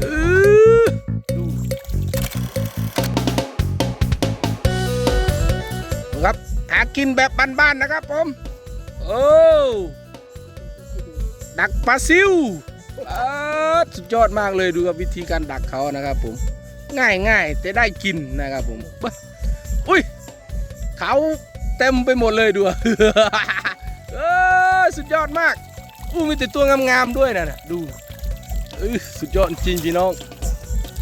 เออดูครับ หากินแบบบ้านๆนะครับผม โอ้ ดักปลาซิวอ่าสุดยอดมากเลยดูครับวิธีการดักเขานะครับผม ง่ายง่ายๆแต่ได้กินนะครับผมเบ้ยอุ้ยเขาเต็มไปหมดเลยดูเออสุดยอดมากอู้มีแต่ตัวงามๆด้วยนะน่ะดูเออสุดยอดจริงพี่น้อง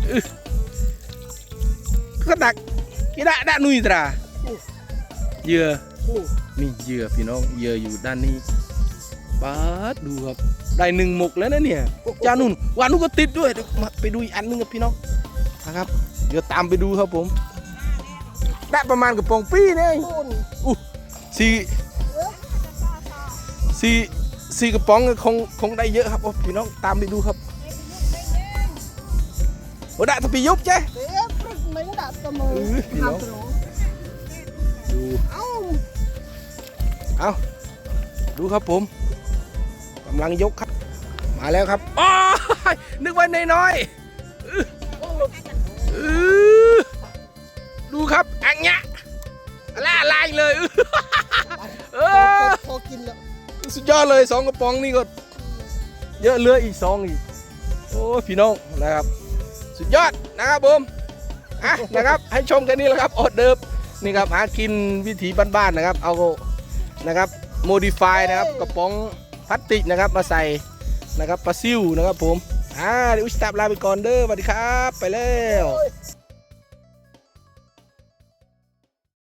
ออก็ดักกีดะดะนุยตราเหยื่อนี่เหยื่อพี่น้องเหยื่ออยู่ด้านนี้ปาดดูครับได้หนึ่งหมกแล้วนะเนี่ยจานุ่นวานุก็ติดด้วยมาไปดูอีกอันหนึงครับพี่น้องนะครับ เดี๋ยวตามไปดูครับผมได้ประมาณกระป๋องปี้เนี่ยต้สี่สี่สี่กระป๋องคงคงได้เยอะครับพี่น้องตามไปดูครับ โอ้ได้ทปียุบเจ้เด็กพริกไม่ดับตะมือเออพี่น้องดูเอ้าเอาดูครับผมกำลังยกครับ มาแล้วครับอ๋อนึกว่าน้อยๆดูครับอังเนี้ยล่าลายเลยเออพอกินแล้วสุดยอดเลยสองกระป๋องนี่ก็เยอะเลืออีกสองอีกโอ้พี่น้องนะครับ สุดยอดนะครับผมอะนะครับให้ชมกันนี่แหละครับออเดิร์ฟนี่ครับหากินวิถีบ้านๆนะครับ เอานะครับโมดิฟายนะครับกระป๋องพลาสติกนะครับมาใส่นะครับปลาซิวนะครับผมอ่าเดี๋ยวอุยสตาบลาไปก่อนเด้อสวัสดีครับ ไปแล้ว